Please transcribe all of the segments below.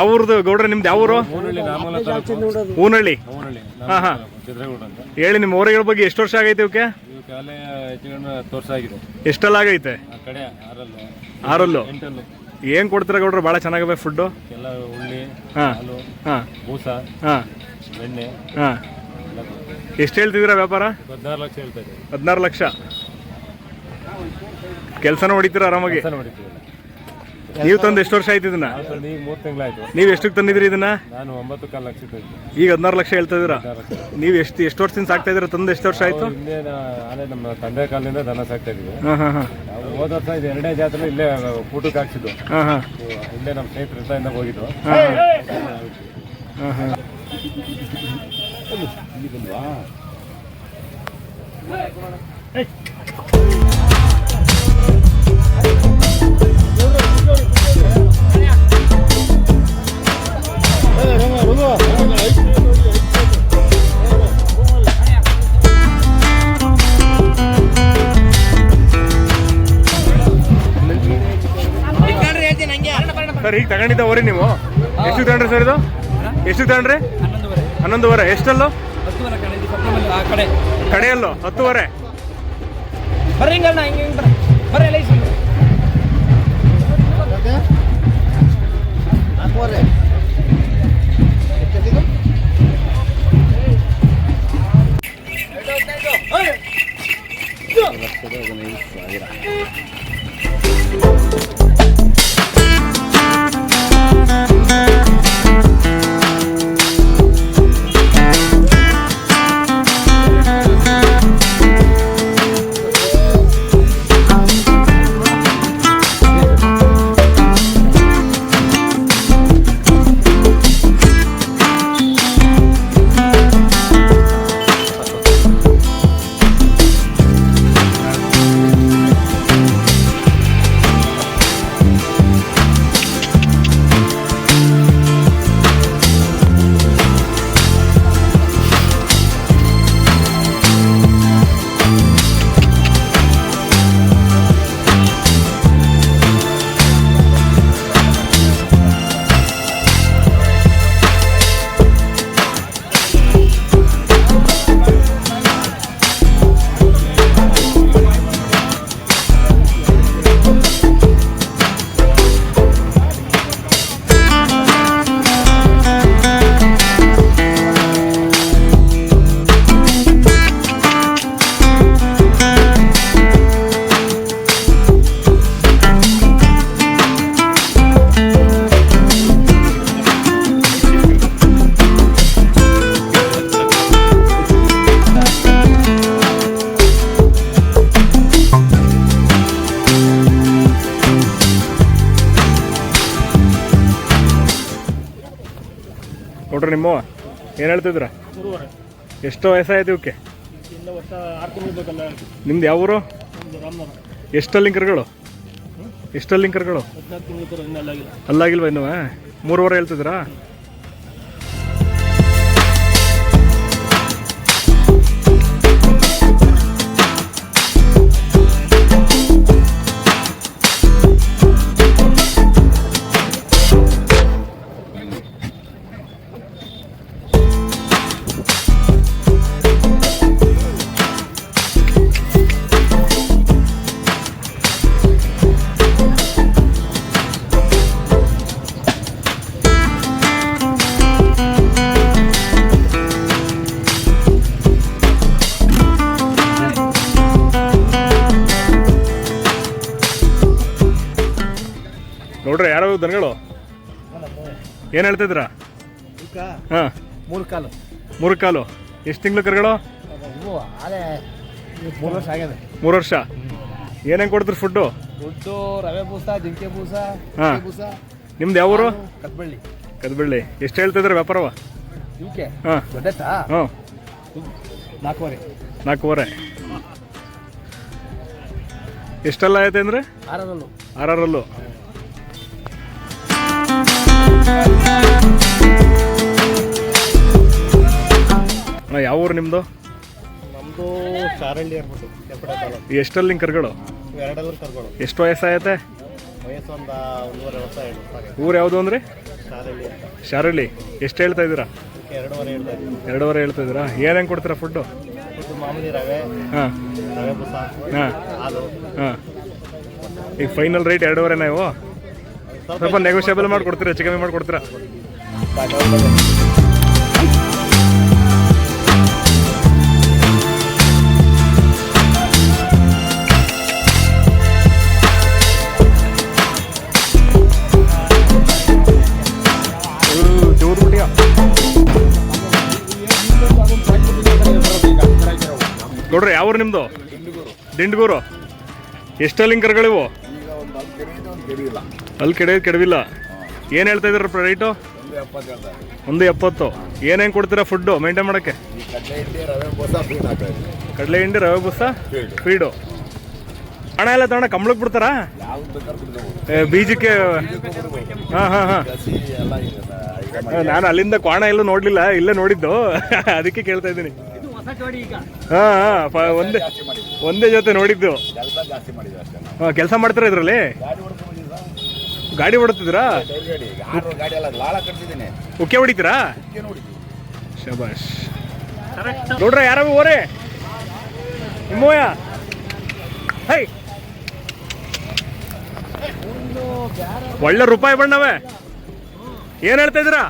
ಯಾವ ಊರ್ದು ಗೌಡ್ರ ನಿಮ್ದು ಯಾವ ಊರು ಮೂನಳ್ಳಿ ರಾಮಲ ತಾಲೂಕು. ಹೂನಳ್ಳಿ ಮೂನಳ್ಳಿ ಹಾ, ಹಾ. ಚಿತ್ರಗೂಡ ಅಂತ. ಹೇಳಿ ನಿಮ್ಮ ಊರುಗಳ ಬಗ್ಗೆ ಎಷ್ಟು ವರ್ಷ ಆಗೈತೆ ಇವಕ್ಕೆ? ಇವು ಕಾಲೇ ಹೆಚ್ಚುಗಣ್ಣು ಹತ್ತು ಆಗಿದೆ. ಎಷ್ಟೆಲ್ಲ ಆಗೈತೆ? ಆ ಕಡೆ ಆರಲ್ಲು. ಆರಲ್ಲು. ಎಂಟಲ್ಲು. ಏನ್ ಕೊಡ್ತೀರ ಗೌಡ್ರ? ಬಹಳ ಚೆನ್ನಾಗವೆ ಫುಡ್ಡು? ಎಲ್ಲ ಉಳ್ಳಿ ಹಾ. ಹಾಲು ಹಾ. ಬೂಸ ಹಾ. ಬೆಣ್ಣೆ. ಹಾ. ಎಲ್ಲ ಎಷ್ಟು ಹೇಳ್ತಿದ್ದೀರಾ ವ್ಯಾಪಾರ? ಹದಿನಾರು ಲಕ್ಷ ಹೇಳ್ತಾ ಹೊಡಿತೀರ ಹದಿನಾರು ಲಕ್ಷ. ಕೆಲಸನೂ ಹೊಡಿತೀರಾ ಆರಾಮಾಗಿ? ಕೆಲಸ ನೋಡಿದ್ದೀವಿ ನೀವು ತಂದು ಎಷ್ಟು ವರ್ಷ ಆಯ್ತು ಇದನ್ನ? ಈಗ ಮೂರು ತಿಂಗಳಾಯ್ತು. ನೀವು ಎಷ್ಟಕ್ಕೆ ತಂದಿದ್ರಿ ಇದನ್ನ? ನಾನು ಒಂಬತ್ತು ಕಾಲು ಲಕ್ಷ ಈಗ ಹದಿನಾರು ಲಕ್ಷ ಹೇಳ್ತಾ ಇದೀರಾ ನೀವು ಎಷ್ಟು ಎಷ್ಟು ವರ್ಷದಿಂದ ಸಾಕ್ತಾ ಇದೀರಾ ತಂದು ಎಷ್ಟು ವರ್ಷ ಆಯ್ತು? ಹಿಂದೆ ನಮ್ಮ ತಂದೆ ಕಾಲದಿಂದ ದನ ಸಾಕ್ತಾ ಇದೀವಿ ಹೋದ ವರ್ಷ ಇದು ಎರಡನೇ ಜಾತ್ರೆ ಇಲ್ಲೇ ಊಟಕ್ಕೆ ಹಾಕ್ಸಿದ್ದು. ಹಾಂ ಹಾಂ. ಇಲ್ಲೇ ನಮ್ಮ ಸ್ನೇಹಿತರ ಜೊತೆಯಿಂದ ಹೋಗಿದ್ದು. ಹಾಂ ಹಾಂ. ಸರ್, ಈಗ ತಗೊಂಡಿದ್ದ ಹೋರಿ ನೀವು? ಎಷ್ಟು ತಗೊಂಡ್ರಿ ಸರ್ ಇದು? ಎಷ್ಟು ತಗೊಂಡ್ರಿ? ಹನ್ನೊಂದುವರೆ. ಎಷ್ಟಲ್ಲೋ? ಕಡೆಯಲ್ಲೋ, ಹತ್ತುವರೆ. ಬರ್ರಿ ಹಿಂಗಣ್ಣ ಹಿಂಗೆ ಹಿಂಗೆ ಬರ್ರಿ ಏನು ಹೇಳ್ತಿದ್ರ? ಎಷ್ಟು ವಯಸ್ಸಾಯ್ತು ಇವಕ್ಕೆ? ನಿಮ್ದು ಯಾವ ಊರು? ಎಷ್ಟಲ್ಲಿ ಲಿಂಕರ್ಗಳು? ಎಷ್ಟಲ್ಲಿ ಅಲ್ಲಾಗಿಲ್ವ ಅಲ್ಲಾಗಿಲ್ವಾ ಇನ್ನು ಮೂರುವರೆ ಹೇಳ್ತಿದ್ರಾ? ಏನು ಹೇಳ್ತಿದ್ರ ಹಾಂ. ಮೂರು ಕಾಲು. ಮೂರು ಕಾಲು. ಎಷ್ಟು ತಿಂಗಳು ಕರ್ಗಳು? ಮೂರು ವರ್ಷ ಆಗ್ಯದ. ಮೂರು ವರ್ಷ. ಏನೇನು ಕೊಡ್ತೀರಿ ಫುಡ್ಡು? ಫುಡ್ಡು ರವೆ ಬೂಸ ಜಿಂಕೆ ಬೂಸ ಹಾ. ಬೂಸ ನಿಮ್ದು ಯಾವ ಊರು? ಕದ್ಬಳ್ಳಿ. ಕದ್ಬಳ್ಳಿ. ಎಷ್ಟು ಹೇಳ್ತಿದ್ರೆ ವ್ಯಾಪಾರವ? ಜಿಂಕೆ ಹಾಂ. ದೊಡ್ಡತಾ? ಹ್ಞೂ ನಾಲ್ಕುವರೆ. ನಾಲ್ಕೂವರೆ. ಎಷ್ಟೆಲ್ಲ ಐತೆ ಅಂದರೆ? ಆರರಲ್ಲು. ಆರರಲ್ಲು. ಅಣ್ಣ ಯಾವ ಊರು ನಿಮ್ಮದು ನಮ್ಮದು ಶಾರಳ್ಳಿ ಅಂದ್ಬಿಟ್ಟು ಕೆಂಪಡೆ ತಾಲೂಕು. ಎಷ್ಟಲ್ಲಿ ಕರ್ಗಳು? ಎರಡಲ್ಲೂ ಕರ್ಗಳು. ಎಷ್ಟು ವಯಸ್ಸಾಯತೆ ವಯಸ್ಸು ಒಂದು ಒಂದೂವರೆ ವರ್ಷ ಎರಡು ವರ್ಷ ಆಗಿದೆ ಊರು ಯಾವುದು ಅಂದ್ರೆ? ಶಾರಳ್ಳಿ ಅಂತ. ಶಾರಳ್ಳಿ ಎಷ್ಟು ಹೇಳ್ತಾ ಇದ್ದೀರಾ? ಅದಕ್ಕೆ ಎರಡೂವರೆ ಹೇಳ್ತಾ ಇದ್ದೀವಿ ಎರಡೂವರೆ ಹೇಳ್ತಾ ಇದ್ದೀರಾ? ಹೆಂಗೆ ಕೊಡ್ತೀರಾ ಫುಡ್ಡು ಇದು ಮಾಮೂಲಿ ರವೆ ಹಾಂ. ರವೆ ಬುಸ ಹಾಂ. ಹಾಲು. ಹಾಂ. ಈಗ ಫೈನಲ್ ರೇಟ್ ಎರಡೂವರೆ ನೀವು ಸ್ವಲ್ಪ ನೆಗೋಷಿಯಬಲ್ ಮಾಡಿ ಕೊಡ್ತೀರಾ ಹೆಚ್ಚು ಕಮ್ಮಿ ಮಾಡಿ ಕೊಡ್ತೀರಾ ಜೋರು ಬಿಟ್ಟಿಯಾ ನೋಡ್ರಿ, ಯಾವ ನಿಮ್ಮದು ದಿಂಡ್ಗೂರು. ಎಷ್ಟು ಅಲ್ಲಿ ಕೆಡ ಕೆಡವಿಲ್ಲ. ಏನು ಹೇಳ್ತಾ ಇದ್ದೀರ ರೈಟು ಒಂದು ಎಪ್ಪತ್ತು ಏನೇನು ಕೊಡ್ತೀರಾ ಫುಡ್ಡು ಮೇಂಟೈನ್ ಮಾಡೋಕ್ಕೆ? ಕಡಲೆ ಹಿಂಡಿ ರವೆ ಬುಸ ಫೀಡು ಹಣ ಎಲ್ಲ ತಗೊಂಡ ಕಂಬಳಕ್ಕೆ ಬಿಡ್ತಾರಾ? ಏ, ಬೀಜಕ್ಕೆ ಹಾಂ ಹಾಂ ಹಾಂ. ನಾನು ಅಲ್ಲಿಂದ ಕ್ವಾಣ ಎಲ್ಲೂ ನೋಡಲಿಲ್ಲ ಇಲ್ಲೇ ನೋಡಿದ್ದು. ಅದಕ್ಕೆ ಕೇಳ್ತಾ ಇದ್ದೀನಿ. ಹಾಂ ಹಾಂ ಒಂದೇ ಒಂದೇ ಜೊತೆ ನೋಡಿದ್ದು. ಹಾಂ ಕೆಲಸ ಮಾಡ್ತೀರಾ ಇದರಲ್ಲಿ? ಗಾಡಿ ಹೊಡ್ತಿದ್ರಾ ಉಕ್ಕೆ ಹೊಡಿತೀರಾ? ಶಬಾಷ್. ನೋಡ್ರ ಯಾರ ಓರೆ ನಿಮ್ಮೋಯ ಹೈ. ಒಳ್ಳೆ ರೂಪಾಯಿ ಬಣ್ಣವೆ. ಏನ್ ಹೇಳ್ತಾ ಇದ್ದೀರಾ?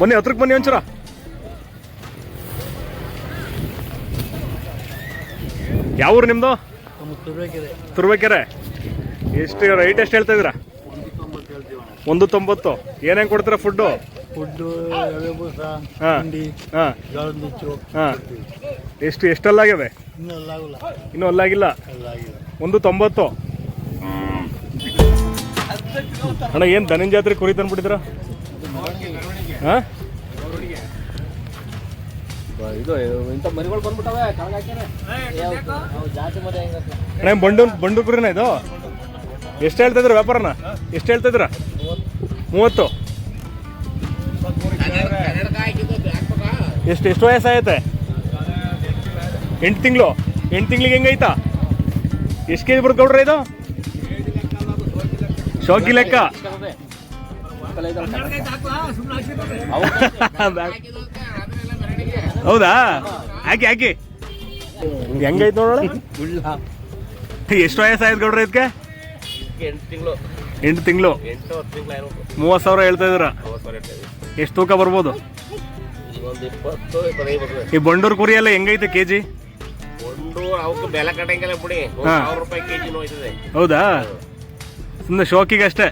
ಬನ್ನಿ ಹತ್ರಕ್ಕೆ ಬನ್ನಿ ಒಂಚೂರ. ಯಾವ ಊರು ನಿಮ್ದು ತುರ್ಬೇಕೆರೆ ಎಷ್ಟು ರೈಟ್ ಎಷ್ಟು ಹೇಳ್ತಾ ಇದ್ದೀರಾ? ಒಂದು ತೊಂಬತ್ತು. ಏನೇನು ಕೊಡ್ತೀರಾ ಫುಡ್ಡು ಫುಡ್ಡು ಎಷ್ಟು ಎಷ್ಟಲ್ಲಾಗ್ಯವೆ ಇನ್ನೂ ಅಲ್ಲಾಗಲ್ಲ. ಇನ್ನೂ ಅಲ್ಲಾಗಿಲ್ಲ? ಅಲ್ಲಾಗಿದೆ ಒಂದು ತೊಂಬತ್ತು. ಅಣ್ಣ ಏನು ದನಿನ ಜಾತ್ರೆ ಕುರಿ ತಂದ್ಬಿಟ್ಟಿದ್ರ ಹಾಂ? ಇದು ಇಂಥ ಮರಿಗಳು ಬಂದ್ಬಿಟ್ಟವೆ ಬಂಡು ಬಂಡು ಕುರಿನ ಇದು? ಎಷ್ಟು ಹೇಳ್ತಿದ್ರು ವ್ಯಾಪಾರನ? ಎಷ್ಟು ಹೇಳ್ತಿದ್ರ? ಮೂವತ್ತು. ಎಷ್ಟು ಎಷ್ಟು ವಯಸ್ಸಾಗೈತೆ ಎಂಟು ತಿಂಗಳು. ಎಂಟು ತಿಂಗ್ಳಿಗೆ ಹೆಂಗೈತಾ ಎಷ್ಟು ಕೆ ಜಿ ಕೊಡ್ರಿ ಇದು? ಶೋಕಿ ಲೆಕ್ಕ. ಹೌದಾ? ಹಾಕಿ ಹಾಕಿ. ಹೆಂಗೈತೆ ನೋಡೋಣ? ಎಷ್ಟು ವಯಸ್ಸಾಯ್ತು ಗೌಡ್ರ ಇದಕ್ಕೆ? ಎಂಟು ತಿಂಗಳು. ಎಂಟು ತಿಂಗಳು? ಎಂಟು ಹತ್ತು ತಿಂಗಳು ಇರ್ಬೇಕು ಮೂವತ್ತು ಸಾವಿರ ಹೇಳ್ತಾ ಇದ್ದೀರಾ? ಮೂವತ್ತು ಸಾವಿರ ಎಷ್ಟು ತೂಕ ಬರ್ಬೋದು? ಒಂದು ಇಪ್ಪತ್ತು ಇಪ್ಪತ್ತೈದು ಬರ್ತದೆ. ಈ ಬಂಡೂರು ಕುರಿ ಎಲ್ಲ ಹೆಂಗೈತೆ ಕೆ ಜಿ ಒಂದು ಅವಕ್ಕೆ ಬೆಲೆ ಕಟ್ಟಂಗಿಲ್ಲ ಬಿಡಿ. ಒಂದು ಹಾ. ಸಾವಿರ ರೂಪಾಯಿ ಕೆಜಿ ಹೋಯ್ತದೆ ಹೌದಾ? ಸುಮ್ಮನೆ ಶೋಕಿಗೆ ಅಷ್ಟೇ.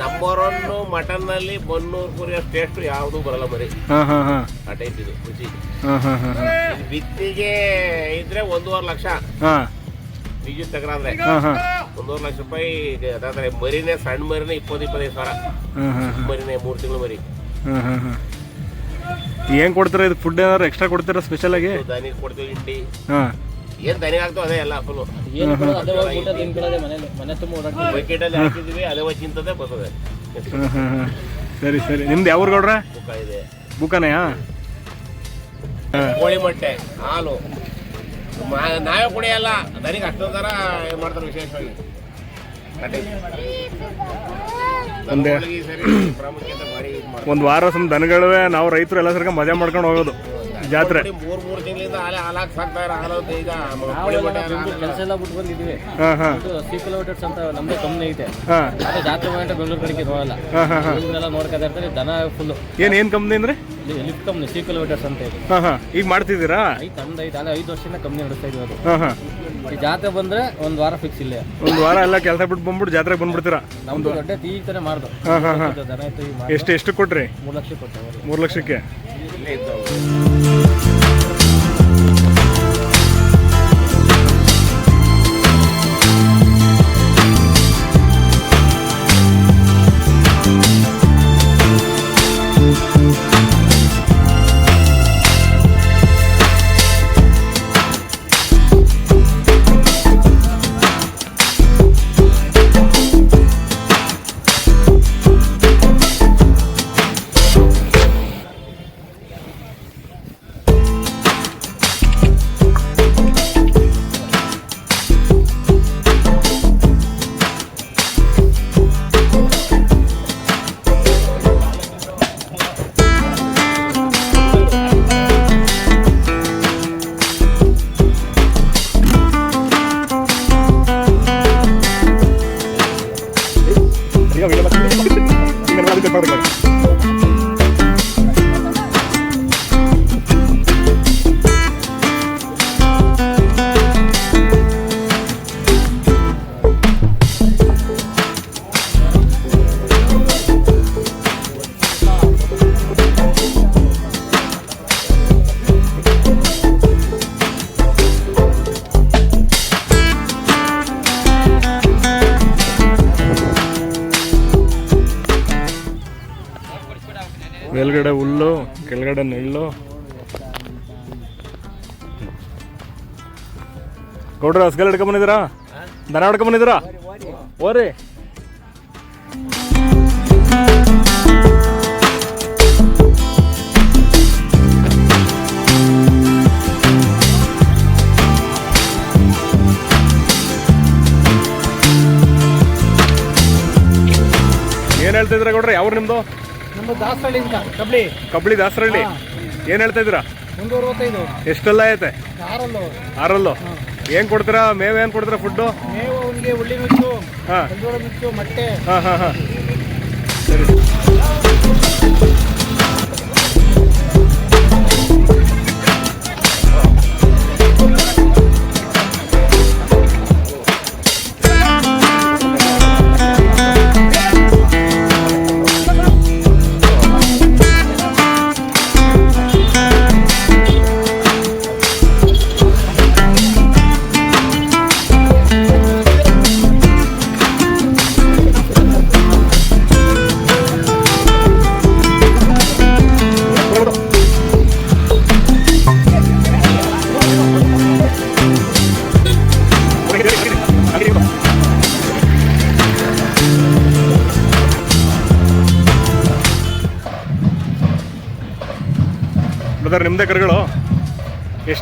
ನಂಬರ್ ಒನ್ ಮಟನ್ನಲ್ಲಿ ಬನ್ನೂರು ಕುರಿ ಟೇಸ್ಟ್ ಯಾವುದು ಬರಲ್ಲ ಬರೀ. ಹಾಂ ಹಾಂ ಹಾಂ. ಆ ಟೈಪ್ ಇದು ರುಚಿ. ಹಾಂ ಹಾಂ ಹಾಂ ಬಿತ್ತಿಗೆ ಇದ್ರೆ ಒಂದೂವರೆ ಲಕ್ಷ. ಹಾಂ. ಬೀಜ ತಗರಾದ್ರೆ ಒಂದೂವರೆ ಲಕ್ಷ ರೂಪಾಯಿ ಅದಾದ್ರೆ ಮರಿನೇ ಸಣ್ಣ ಮರಿನೇ ಇಪ್ಪತ್ತು ಇಪ್ಪತ್ತೈದು ಸಾವಿರ. ಮರಿನೇ ಮೂರು ತಿಂಗಳು ಮರಿ. ಏನ್ ಕೊಡ್ತೀರ ಹಾಂ. ಏನು ಕೊಡ್ತೀರಾ ಇದು ಫುಡ್ ಏನಾದ್ರು ಎಕ್ಸ್ಟ್ರಾ ಕೊಡ್ತೀರಾ ಸ್ಪೆಷಲಾಗಿ ದನಿ ಕೊಡ್ತೀವಿ ಹಿಂಡಿ. ಹಾಂ. ಏನ್ ದನಿ ಆಗ್ತಾವ ಅದೇ ಎಲ್ಲ ಫುಲ್ ಬಕೆಟಲ್ಲಿ ಹಾಕಿದ್ವಿ ಅದೇ ಹೋಗಿ ತಿಂತದೆ ಬರ್ತದೆ. ಸರಿ ಸರಿ. ನಿಮ್ದು ಯಾವ ಗೌಡ್ರ? ಬುಕ್ಕ ಇದೆ. ಬುಕ್ಕನೆಯಾ ಹಾಂ ಕೋಳಿ ಮೊಟ್ಟೆ ಹಾಲು. ನಾವೇ ಕುಡಿಯಲ್ಲ ನನಗೆ ಅಷ್ಟೊಂದರ ಥರ ಮಾಡ್ತಾರೆ ವಿಶೇಷವಾಗಿ. ಒಂದೇ ಪ್ರಾಮುಖ್ಯತೆ ಭಾರಿ ಇದು ಮಾಡ್ತಾರೆ. ಒಂದು ವಾರ ಸುಮ್ ದನಗಳೇ ನಾವು ರೈತರು ಎಲ್ಲ ಸರ್ಕ ಮಜಾ ಮಾಡ್ಕೊಂಡು ಹೋಗೋದು. ಜಾತ್ರೆ. ಮೂರ್ ಮೂರ್ ತಿಂಗಳಿಂದ ಆಲೆ ಹಾಲಾಕ್ ಸಾಕ್ತಾ ಇರೋ ಹಾಲು ಈಗ ಕೆಲಸ ಎಲ್ಲ ಬಿಟ್ಟು ಬಂದಿದ್ವಿ ಹಾ. ಹಾ ಸಿ ಕಿಲೋಮೀಟರ್ಸ್ ಅಂತ ನಮ್ದು ಕಂಪ್ನಿ ಐತೆ. ಹಾಂ. ಅದೇ ಜಾತ್ರೆ ಮಾಡಿ ಬೆಂಗಳೂರು ಕಡೆಗೆ ಹೋಗಲ್ಲ ಹಾಂ ಹಾಂ ಹಾಂ. ಇವನ್ನೆಲ್ಲ ನೋಡ್ಕೊತಾ ಇರ್ತಾರೆ ದನ ಫುಲ್ ಏನ್ ಏನು ಕಂಪ್ನಿ ಅಂದ್ರೆ? ಲಿಫ್ಟ್ ಕಂಪ್ನಿ ಸಿ ಕಿಲೋಮೀಟರ್ಸ್ ಅಂತ ಇದೆ. ಹಾ ಹಾಂ. ಈಗ ಮಾಡ್ತಿದ್ದೀರಾ? ಐದು ನಮ್ದು ಐತೆ ಅಲ್ಲ ಐದು ವರ್ಷದಿಂದ ಕಂಪ್ನಿ ನಡೆಸ್ತಾ ಇದೀವಿ ಅದು. ಹಾಂ ಹಾಂ. ಈ ಜಾತ್ರೆ ಬಂದ್ರೆ ಒಂದ್ ವಾರ ಫಿಕ್ಸ್ ಇಲ್ಲ. ಒಂದ್ ವಾರ ಎಲ್ಲ ಕೆಲಸ ಬಿಟ್ಟು ಬಂದ್ಬಿಟ್ಟು ಜಾತ್ರೆಗೆ ಬಂದ್ಬಿಡ್ತೀರಾ? ನಮ್ದು ದೊಡ್ಡ ಈಗ ತಾನೇ ಮಾಡ್ದು. ಹಾ ಹಾ ಹಾಂ. ದನ ಇತ್ತು ಈಗ ಮಾಡಿ ಎಷ್ಟು ಎಷ್ಟು ಕೊಟ್ರಿ? ಮೂರ್ ಲಕ್ಷ ಕೊಟ್ಟೆ ಮೂರು ಲಕ್ಷಕ್ಕೆ. ಗೌಡ್ರ ಹಸ್ಗಲ್ ಹಿಡ್ಕೊಂಡ್ ಬಂದಿದ್ದೀರಾ? ದನ ಹಿಡ್ಕೊಂಡ್ ಬಂದಿದ್ದೀರಾ? ಓರಿ ಏನ್ ಹೇಳ್ತಾ ಇದ್ರ ನೋಡ್ರಿ ಅವ್ರ ನಿಮ್ದು? ನಮ್ಮ ದಾಸಹಳ್ಳಿಯಿಂದ ಕಬ್ಲಿ ಕಬ್ಳಿ. ದಾಸರಳ್ಳಿ. ಏನ್ ಹೇಳ್ತಾ ಇದ್ರ ಎಷ್ಟೆಲ್ಲ ಐತೆ? ಆರಲ್ಲೋ. ಆರಲ್ಲು. ಏನ್ ಕೊಡ್ತೀರಾ? ಮೇವ್ ಏನ್ ಕೊಡ್ತೀರಾ ಫುಡ್ ಮೇವು ಅವನಿಗೆ ಉಳ್ಳಿ ನುಚ್ಚು ಹಾ. ನುಚ್ಚು ಮೊಟ್ಟೆ ಹಾ ಹಾ ಹಾ. ಸರಿ.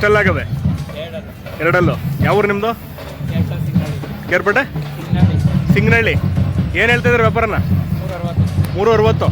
ಎಷ್ಟೆಲ್ಲ ಆಗವೆ ಎರಡಲ್ಲು. ಯಾವ ಊರು ನಿಮ್ದು? ಕೇರ್ಪೇಟೆ? ಸಿಂಗನಹಳ್ಳಿ ಏನು ಹೇಳ್ತಿದ್ರೆ ವ್ಯಾಪಾರನ? ಮೂರು ಅರವತ್ತು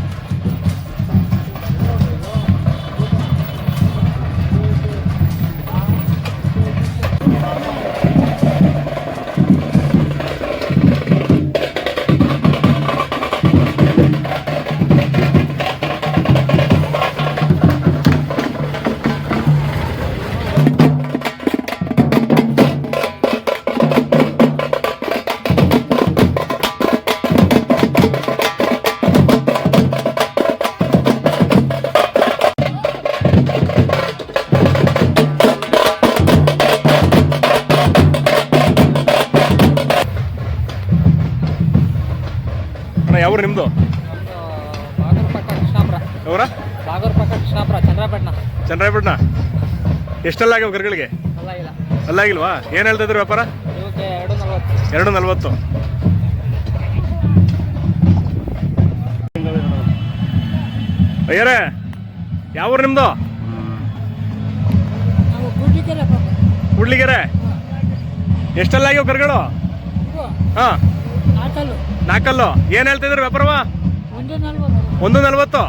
ಎಷ್ಟೆಲ್ಲ ಆಗ್ಯಾವ ಕರ್ಗಳಿಗೆ? ಅಲ್ಲ ಆಗಿಲ್ವಾ ಏನು ಹೇಳ್ತಿದ್ರು ವ್ಯಾಪಾರ? ಎರಡು ನಲ್ವತ್ತು. ಅಯ್ಯರೇ ಯಾವ ಊರು ನಿಮ್ಮದು ಕೂಡ್ಲಿಗೆರೆ ಎಷ್ಟೆಲ್ಲ ಆಗ್ಯಾವ ಕರ್ಗಳು? ಹಾ. ನಾಲ್ಕಲ್ಲು. ಏನು ಹೇಳ್ತಿದ್ರು ವ್ಯಾಪಾರವ? ಒಂದು ನಲ್ವತ್ತು.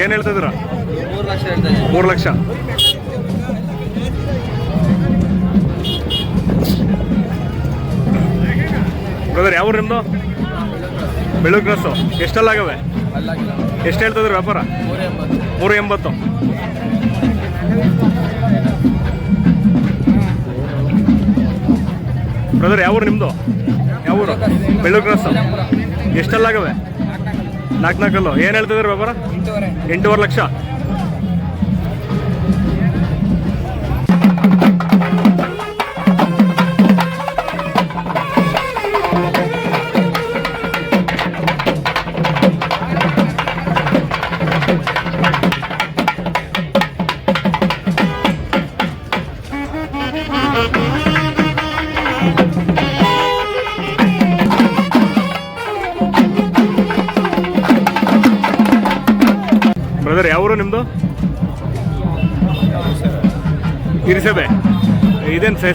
ಏನು ಹೇಳ್ತಿದ್ರ ಮೂರು ಲಕ್ಷ ಬ್ರದರ್ ಯಾವ ನಿಮ್ಮದು ಬೆಳಗ್ಗೆ ಕ್ರಾಸು ಎಷ್ಟೆಲ್ಲ ಆಗವೆ ಎಷ್ಟು ಹೇಳ್ತಿದ್ರು ವ್ಯಾಪಾರ? ಮೂರು ಎಂಬತ್ತು. ಬ್ರದರ್ ಯಾವ ನಿಮ್ಮದು ಯಾವ ಊರು? ಆಗವೆ ಕ್ರಾಸ್ ಎಷ್ಟೆಲ್ಲಾಗವೆ? ನಾಲ್ಕು ನಾಲ್ಕಲ್ಲು ಏನು ಹೇಳ್ತಿದ್ರು ವ್ಯಾಪಾರ? ಎಂಟೂವರೆ ಲಕ್ಷ?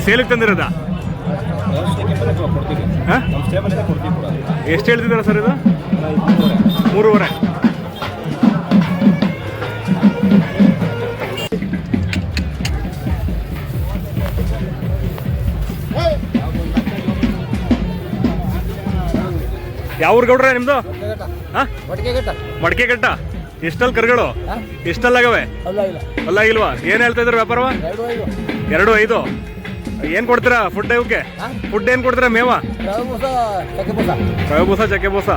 ಸೇಲಿಗೆ ತಂದಿರೋದ? ಎಷ್ಟು ಹೇಳ್ತಿದ್ದಾರೆ ಸರ್ ಇದು? ಮೂರುವರೆ. ಯಾವ ಊರು ಗೌಡ್ರ ನಿಮ್ಮದು ಹಾಂ? ಮಡಿಕೆ ಕಟ್ಟ ಎಷ್ಟಲ್ಲಿ ಕರ್ಗಳು ಎಷ್ಟಲ್ಲಾಗವೆ ಅಲ್ಲ ಇಲ್ವಾ? ಏನ್ ಹೇಳ್ತಾ ಇದ್ರ ವ್ಯಾಪಾರವ? ಎರಡು ಐದು. ಏನ್ ಕೊಡ್ತೀರಾ ಫುಡ್ ಇವಕ್ಕೆ ಫುಡ್ ಏನ್ ಕೊಡ್ತೀರಾ ಮೇವಾ? ಚಕ್ಕೆ ಬೂಸ. ಬೂಸ ಚಕ್ಕೆ ಬೂಸ.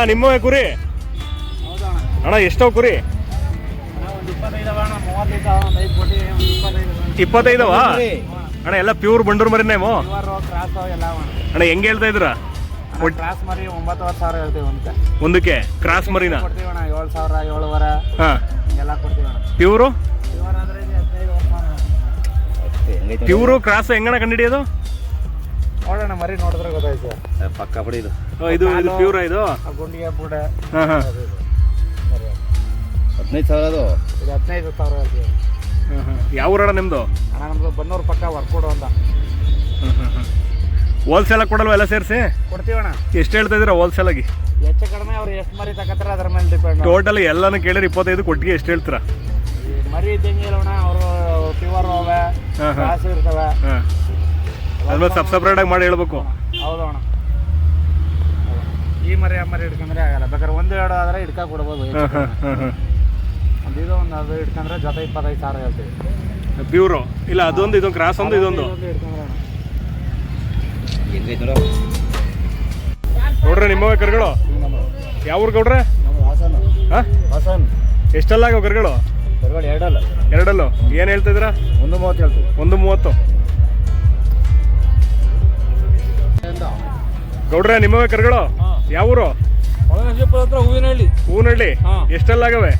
ಅಣ್ಣ ನಿಮ್ಮವೇ ಕುರಿ? ಅಣ್ಣ ಎಷ್ಟೋ ಕುರಿ? ಇಪ್ಪತ್ತೈದವ? ಅಣ್ಣ ಎಲ್ಲ ಪ್ಯೂರ್ ಬಂಡೂರು ಮರಿ ನೇಮು ಅಣ್ಣ ಹೆಂಗೆ ಹೇಳ್ತಾ ಇದ್ರ ಕ್ರಾಸ್ ಮರಿ ಒಂಬತ್ತುವರೆ ಸಾವಿರ ಹೇಳ್ತೀವಿ ಒಂದಕ್ಕೆ ಒಂದಕ್ಕೆ ಕ್ರಾಸ್ ಮರಿನ ಏಳು ಸಾವಿರ ಏಳುವರೆ ಹಾಂ ಪ್ಯೂರು ಪ್ಯೂರು ಕ್ರಾಸ್ ಹೆಂಗಣ ಕಂಡಿಡಿಯೋದು ನೋಡೋಣ ಮರಿ ನೋಡಿದ್ರೆ ಗೊತ್ತಾಯ್ತು. ಪಕ್ಕ ಬಿಡಿ ಇದು. ಓ, ಇದು ಇದು ಪ್ಯೂರ ಇದು? ಆ ಗುಂಡಿಗೆ ಬುಡ. ಹಾ ಹಾ. ಹದಿನೈದು ಸಾವಿರ ಅದು? ಇದು ಹದಿನೈದು ಸಾವಿರ ಹೇಳ್ತೀವಿ ಯಾವ ಊರಣ ನಿಮ್ಮದು ಅಣ್ಣ ನಮ್ದು ಬನ್ನೂರು ಪಕ್ಕ ವರ್ಕೋಡು ಅಂತ. ಹೋಲ್ಸೇಲ್ ಕೊಡಲ್ವ ಎಲ್ಲ ಸೇರಿಸಿ? ಕೊಡ್ತೀವಣ್ಣ. ಎಷ್ಟು ಹೇಳ್ತಾ ಇದ್ದೀರಾ ಹೋಲ್ಸೇಲ್ ಆಗಿ? ಹೆಚ್ಚು ಕಡಿಮೆ ಅವ್ರು ಎಷ್ಟು ಮರಿ ತಗೋತಾರೆ ಅದ್ರ ಮೇಲೆ ಡಿಪೆಂಡ್ ಟೋಟಲ್ ಎಲ್ಲಾನು ಕೇಳಿರಿ ಇಪ್ಪತ್ತೈದು ಕೊಟ್ಟಿಗೆ ಎಷ್ಟು ಹೇಳ್ತೀರಾ? ಮರಿ ಇದ್ದಂಗೆ ಇಲ್ಲಣ್ಣ ಅವರು ಪ್ಯೂರ್ ಅವೆ ಹಾ, ಹಾ. ಕಾಸು ಇರ್ತವೆ. ಹಾ. ಅದ್ಮೇಲೆ ಸಬ್ ಸಪ್ರೇಟ್ ಆಗಿ ಮಾಡಿ ಹೇಳ್ಬೇಕು. ಹೌದು ಅಣ್ಣ ಈ ಮರಿ ಆ ಮರಿ ಹಿಡ್ಕೊಂಡ್ರೆ ಆಗಲ್ಲ. ಬೇಕಾದ್ರೆ ಒಂದು ಎರಡು ಆದ್ರೆ ಹಿಡ್ಕಾ ಕೊಡ್ಬೋದು. ಹಾ ಹಾ ಹಾ ಹಾ ಒಂದು ಇದು ಒಂದು ಅದು ಹಿಡ್ಕೊಂಡ್ರೆ ಜೊತೆ ಇಪ್ಪತ್ತೈದು ಸಾವಿರ ಹೇಳ್ತೀವಿ. ಪ್ಯೂರು ಇಲ್ಲ ಅದೊಂದು ಇದೊಂದು ಕ್ರಾಸ್ ಒಂದು ಇದೊಂದು. ನೋಡ್ರಿ ನಿಮ್ಮವೇ ಕರ್ಗಳು. ಯಾವ ಊರ್ ಗೌಡ್ರೆ? ಹಾ? ಹಾಸನ್. ಎಷ್ಟೆಲ್ಲ ಆಗೋ ಕರ್ಗಳು? ಎರಡಲ್ಲ. ಎರಡಲ್ಲು. ಏನು ಹೇಳ್ತಿದ್ರ ಒಂದು ಮೂವತ್ತು ಹೇಳ್ತೀವಿ. ಒಂದು ಮೂವತ್ತು. ಗೌಡ್ರೆ ನಿಮ್ಮವೇ ಕರ್ಗಳು? ಯಾವ ಊರು ಒಳನಶಿಪುರ ಹತ್ರ ಹೂವಿನಹಳ್ಳಿ. ಹೂನಹಳ್ಳಿ ಹಾ. ಎಷ್ಟೆಲ್ಲ ಆಗವೆ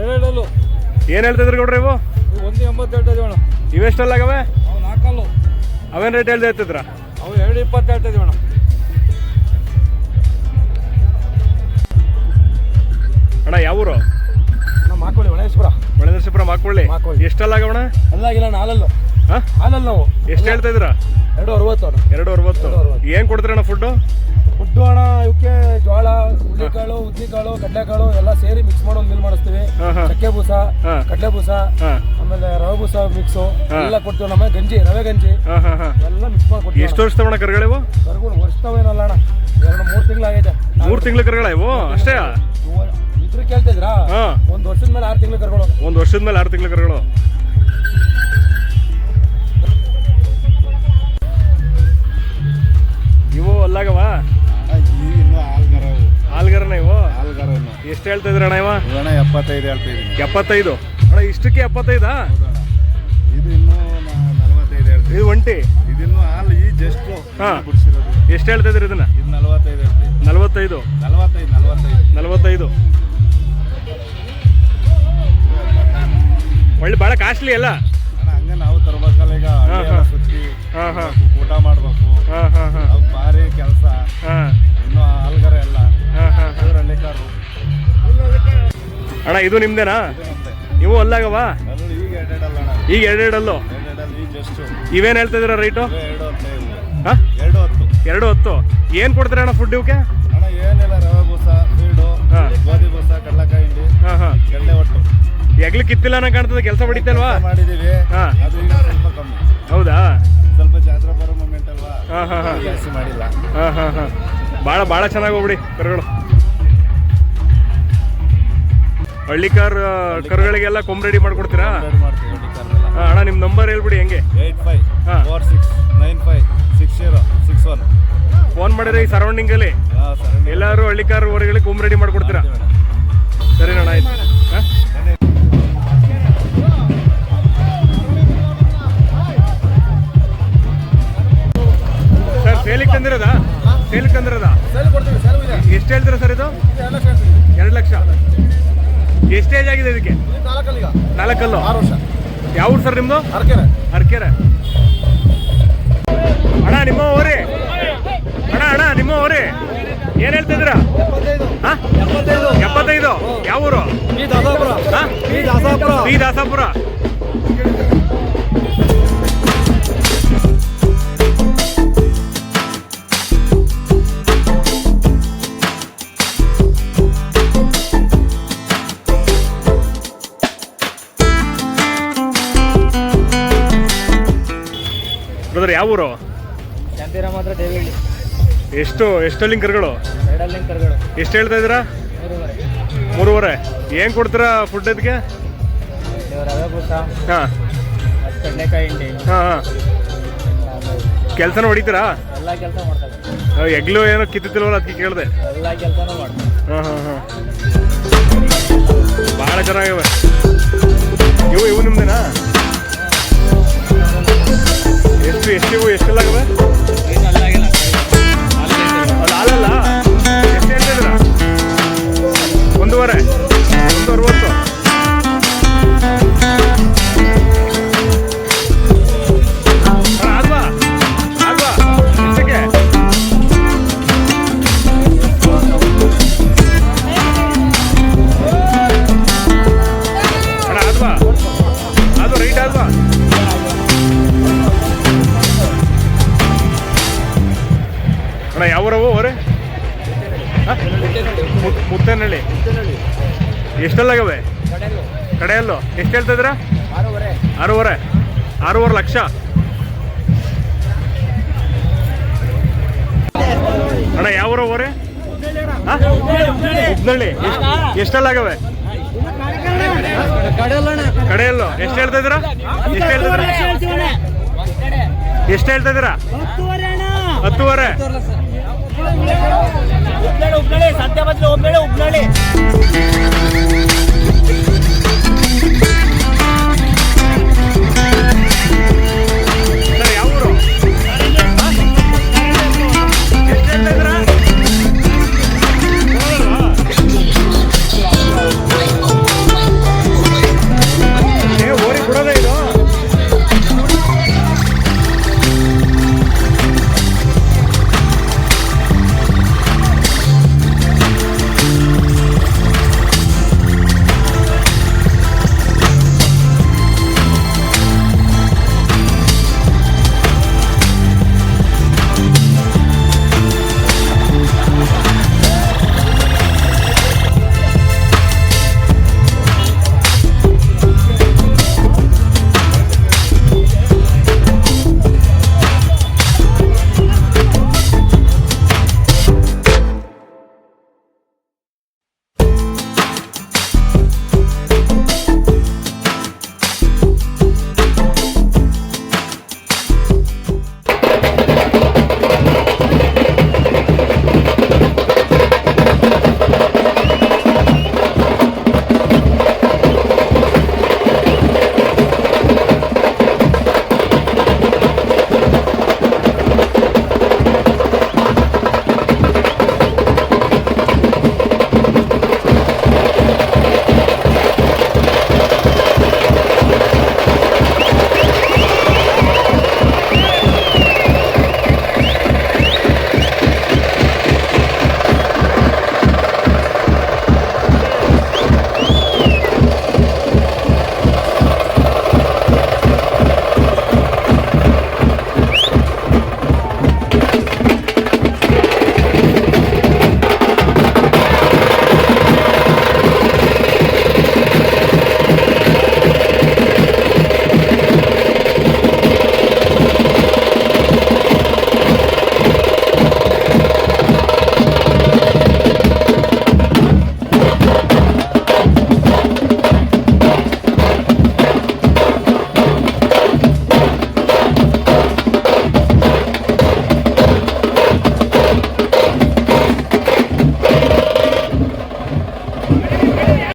ಎರಡಲ್ಲೂ ಏನು ಹೇಳ್ತಿದ್ರಿ ಗೌಡ್ರೆ ಇವು? ಒಂದು ಎಂಬತ್ತು ಹೇಳ್ತಾ ಮೇಡಮ್ ಇವೆಷ್ಟೆಲ್ಲ ಇವೆಷ್ಟಲ್ಲಾಗವೆ? ಅವು ನಾಲ್ಕಲ್ಲು. ಅವೇನ್ ರೇಟ್ ಹೇಳ್ದೆ ಇರ್ತಿದ್ರ ಅವು ಎರಡು ಇಪ್ಪತ್ತು ಹೇಳ್ತಾ ಇದೀವಿ ಅಣ್ಣ. ಅಣ್ಣ ಯಾವೂರು? ಹಾಕೊಳ್ಳಿ ಗಣೇಶ್ಪುರ ಒಳನರಸೀಪುರ ಮಾಕೊಳ್ಳಿ. ಮಾಕೊಳ್ಳಿ. ಎಷ್ಟಲ್ಲಾಗವಣ ಅಲ್ಲಾಗಿಲ್ಲ ನಾಲಲ್ಲು. ಹಾ? ಅಲ್ಲಲ್ಲ ನಾವು. ಎಷ್ಟು ಹೇಳ್ತಾ ಇದ್ದೀರಾ? ಎರಡು ಅರವತ್ತು ಅಣ್ಣ. ಎರಡು ಅರವತ್ತು. ಏನು ಕೊಡ್ತೀರಣ್ಣ ಫುಡ್ಡು ಫುಡ್ಡು ಅಣ್ಣ ಇವಕ್ಕೆ ಜೋಳ ಹುಳ್ಳಿಕಾಳು ಉದ್ದಿಕಾಳು ಕಡ್ಲೆಕಾಳು ಎಲ್ಲ ಸೇರಿ ಮಿಕ್ಸ್ ಮಾಡಿ ಒಂದು ಮಿಲ್ ಮಾಡಿಸ್ತೀವಿ ಚಕ್ಕೆ ಬೂಸ ಕಡ್ಲೆ ಬೂಸ ಆಮೇಲೆ ರವೆ ಬೂಸ ಮಿಕ್ಸು ಎಲ್ಲ ಕೊಡ್ತೀವಿ ನಮ್ಮ ಗಂಜಿ ರವೆ ಗಂಜಿ. ಹಾ ಹಾ ಹಾಂ. ಎಲ್ಲ ಮಿಕ್ಸ್ ಮಾಡಿ ಕೊಡ್ತೀವಿ ಎಷ್ಟು ವರ್ಷ ತಗೋಣ ಕರ್ಗಳಿವು? ಕರ್ಗಳು ವರ್ಷದವೇನಲ್ಲ ಅಣ್ಣ. ಎರಡು ಮೂರು ತಿಂಗಳಾಗೈತೆ. ಮೂರು ತಿಂಗಳ ಕರ್ಗಳ ಇವು ಅಷ್ಟೇ ಇದ್ರು ಕೇಳ್ತಿದ್ರಾ? ಹಾಂ. ಒಂದು ವರ್ಷದ ಮೇಲೆ ಆರು ತಿಂಗಳು ಕರ್ಕೊಳ್ಳೋ ಒಂದು ವರ್ಷದ ಮೇಲೆ ಆರು ತಿಂಗಳು ಕರ್ಕೊಳ್ಳೋ ಇವು ಅಲ್ಲಾಗವ ಇನ್ನು ಆಲ್ಗರವು ಹಾಲ್ಗರನ ಇವು? ಎಷ್ಟು ಹೇಳ್ತಾ ಇದ್ರಣ್ಣ ಇವ? ಅಣ್ಣ ಎಪ್ಪತ್ತೈದು ಹೇಳ್ತಾ ಎಪ್ಪತ್ತೈದು. ಅಣ್ಣ ಇಷ್ಟಕ್ಕೆ ಎಪ್ಪತ್ತೈದಾ? ಇದು ಇನ್ನೂ ನಲವತ್ತೈದು ಹೇಳ್ತೀವಿ ಇದು ಒಂಟಿ? ಇದಿನ್ನು ಹಾಲು ಈ ಜಸ್ಟ್ ಹಾಂ. ಬಿಡಿಸಿರೋದು ಎಷ್ಟು ಹೇಳ್ತಾ ಇದ್ರಿ ಇದನ್ನ? ಇದು ನಲವತ್ತೈದು ಹೇಳ್ತೀವಿ ನಲವತ್ತೈದು. ನಲವತ್ತೈದು ನಲವತ್ತೈದು. ನಲವತ್ತೈದು. ಒಳ್ಳೆ ಭಾಳ ಕಾಸ್ಟ್ಲಿ ಅಲ್ಲ? ಅಣ್ಣ ಹಂಗೆ ನಾವು ತರ್ಬೇಕಲ್ಲ ಈಗ ಹಳ್ಳಿ ಎಲ್ಲ ಹಾ. ಸುತ್ತಿ ಹಾಂ ಹಾಂ. ಊಟ ಮಾಡ್ಬೇಕು. ಹಾಂ ಹಾಂ ಹಾಂ. ಅವ್ ಭಾರಿ ಕೆಲಸ. ಹಾಂ. ಇನ್ನು ಆಲ್ಗರ ಎಲ್ಲ. ಹಾಂ ಹಾಂ ಇವ್ರ ಹಳ್ಳಿಕಾರು ಅಣ್ಣ ಇದು ನಿಮ್ದೇನಾ? ನೀವು ಅಲ್ಲಾಗವಾ ಇವು ಅಲ್ಲಾಗವ? ಅದ್ರಲ್ಲಿ ಈಗ ಎರಡೆರಡಲ್ಲ ಅಣ್ಣ. ಈಗ ಎರಡೆರಡಲ್ಲು? ಎರಡೆರಡಲ್ಲಿ ಈ ಜಸ್ಟ್ ಇವೇನು ಹೇಳ್ತಾ ಇದೀರ ರೈಟು ಎರಡು ಹತ್ತು ಹಾಂ? ಎರಡು ಹತ್ತು. ಎರಡು ಹೊತ್ತು. ಏನು ಕೊಡ್ತೀರಾ ಅಣ್ಣ ಫುಡ್ ಇವಕ್ಕೆ? ಅಣ್ಣ ಏನಿಲ್ಲ ರವೆ ಬೂಸ ಬೀಡು ಹಾ. ಗೋಧಿ ಬೂಸ ಕಡಲೆಕಾಯಿ ಹಿಂಡಿ ಹಾಂ ಹಾಂ. ಕಡಲೆ ಒಟ್ಟು ಎಗ್ಲು ಕಿತ್ತಿಲ್ಲ ಅನ್ನೋ ಕಾಣ್ತದೆ ಕೆಲಸ ಬಡಿತಲ್ವಾ? ಮಾಡಿದೀವಿ. ಹಾ. ಅದು ಈಗ ಸ್ವಲ್ಪ ಕಮ್ಮಿ. ಹೌದಾ? ಸ್ವಲ್ಪ ಜಾತ್ರಾ ಬರೋ ಮೂಮೆಂಟ್ ಅಲ್ವಾ? ಹಾ, ಹಾ, ಹಾ. ಜಾಸ್ತಿ ಮಾಡಿಲ್ಲ. ಹಾಂ ಹಾಂ ಹಾಂ. ಭಾಳ ಭಾಳ ಚೆನ್ನಾಗಿ ಹೋಗ್ಬಿಡಿ ಕರುಗಳು. ಹಳ್ಳಿ ಕಾರ್ ಕರುಗಳಿಗೆಲ್ಲ ಕೊಂಬ್ ರೆಡಿ ಮಾಡ್ಕೊಡ್ತೀರಾ? ಮಾಡ್ತೀವಿ ಹಾಂ ಅಣ್ಣ ನಿಮ್ಮ ನಂಬರ್ ಹೇಳ್ಬಿಡಿ ಹೆಂಗೆ? ಏಯ್ಟ್ ಫೈವ್ ಹಾ. Four six nine five six zero six one. Phone ಮಾಡಿದ್ರೆ ಈ ಸರೌಂಡಿಂಗಲ್ಲಿ ಅಲ್ಲಿ? ಸರ್ ಎಲ್ಲರೂ ಹಳ್ಳಿ ಕಾರ್ ಹೊರಗಳಿಗೆ ಕೊಂಬ್ ರೆಡಿ ಮಾಡ್ಕೊಡ್ತೀರಾ? ಸರಿ ಅಣ್ಣ ಆಯ್ತು. ತಂದಿರೋದಾ? ಸೇಲಿಗೆ ತಂದಿರೋದಾ? ಎಷ್ಟು ಹೇಳ್ತೀರಾ ಸರ್ ಇದು? ಎರಡು ಲಕ್ಷ. ಎಷ್ಟು ಏಜ್ ಆಗಿದೆ ಇದಕ್ಕೆ? ನಾಲ್ಕಲ್ಲಿ ಆರು ವರ್ಷ. ಯಾವ ಊರು ಸರ್ ನಿಮ್ಮದು ಅರ್ಕೆರೆ ಅರ್ಕೆರೆ ಅಣ್ಣ ನಿಮ್ಮ ಓರಿ ಅಣ್ಣ ಅಣ್ಣ ನಿಮ್ಮ ಓರಿ ಏನ್ ಹೇಳ್ತಿದ್ರ? ಎಪ್ಪತ್ತೈದು. ಯಾವ ಊರು? ದಾಸಾಪುರ. ಯಾವ ಊರು ಶಾಂತಿರಾಮ ಹತ್ರ ದೇವಿಹಳ್ಳಿ. ಎಷ್ಟು ಲಿಂಕರ್ಗಳು? ಎರಡಲ್ಲಿ ಎಷ್ಟು ಹೇಳ್ತಾ ಇದ್ದೀರಾ? ಮೂರುವರೆ. ಮೂರುವರೆ. ಏನು ಕೊಡ್ತೀರಾ ಫುಡ್ ಅದಕ್ಕೆ ಕೆಲ್ಸ ರವೆ ಬೂಸ ಹಾಂ. ಮತ್ತು ಕಡಲೆಕಾಯಿ ಹಿಂಡಿ. ಹಾಂ ಹಾಂ. ಕೆಲಸನ ಹೊಡಿತೀರಾ? ಎಲ್ಲ ಕೆಲಸ ಮಾಡ್ತಾರೆ. ಎಗ್ಲು ಏನೋ ಕಿತ್ತಿಲ್ವಲ್ಲ ಅದಕ್ಕೆ ಕೇಳಿದೆ. ಎಲ್ಲ ಕೆಲಸನೂ ಮಾಡ್ತಾರೆ. ಹಾಂ ಹಾಂ ಹಾಂ. ಭಾಳ ಚೆನ್ನಾಗಿವೆ ಇವು ಇವು ನಿಮ್ದೇನಾ? ಎಷ್ಟು ಎಷ್ಟು ಅಲ್ಲ ಅಲ್ಲಲ್ಲ. ಎಷ್ಟು ಒಂದೂವರೆ. ಒಂದು ಅರವತ್ತು. ಎಷ್ಟು ಹೇಳ್ತಾ ಇದ್ದೀರಾ? ಆರೂವರೆ. ಆರೂವರೆ. ಲಕ್ಷ. ಅಣ್ಣ ಯಾವ ಊರವರೆ ಹುಬ್ನಳ್ಳಿ. ಎಷ್ಟೆಲ್ಲ ಆಗವೆ? ಕಡೆಯಲ್ಲೋ. ಎಷ್ಟು ಹೇಳ್ತಾ ಇದ್ದೀರಾ? ಎಷ್ಟು ಹೇಳ್ತಾ ಇದ್ದೀರಾ? ಎಷ್ಟು ಹೇಳ್ತಾ ಇದ್ದೀರಾ? ಹತ್ತುವರೆ. ಸತ್ಯ ಹುಬ್ಳಳ್ಳಿ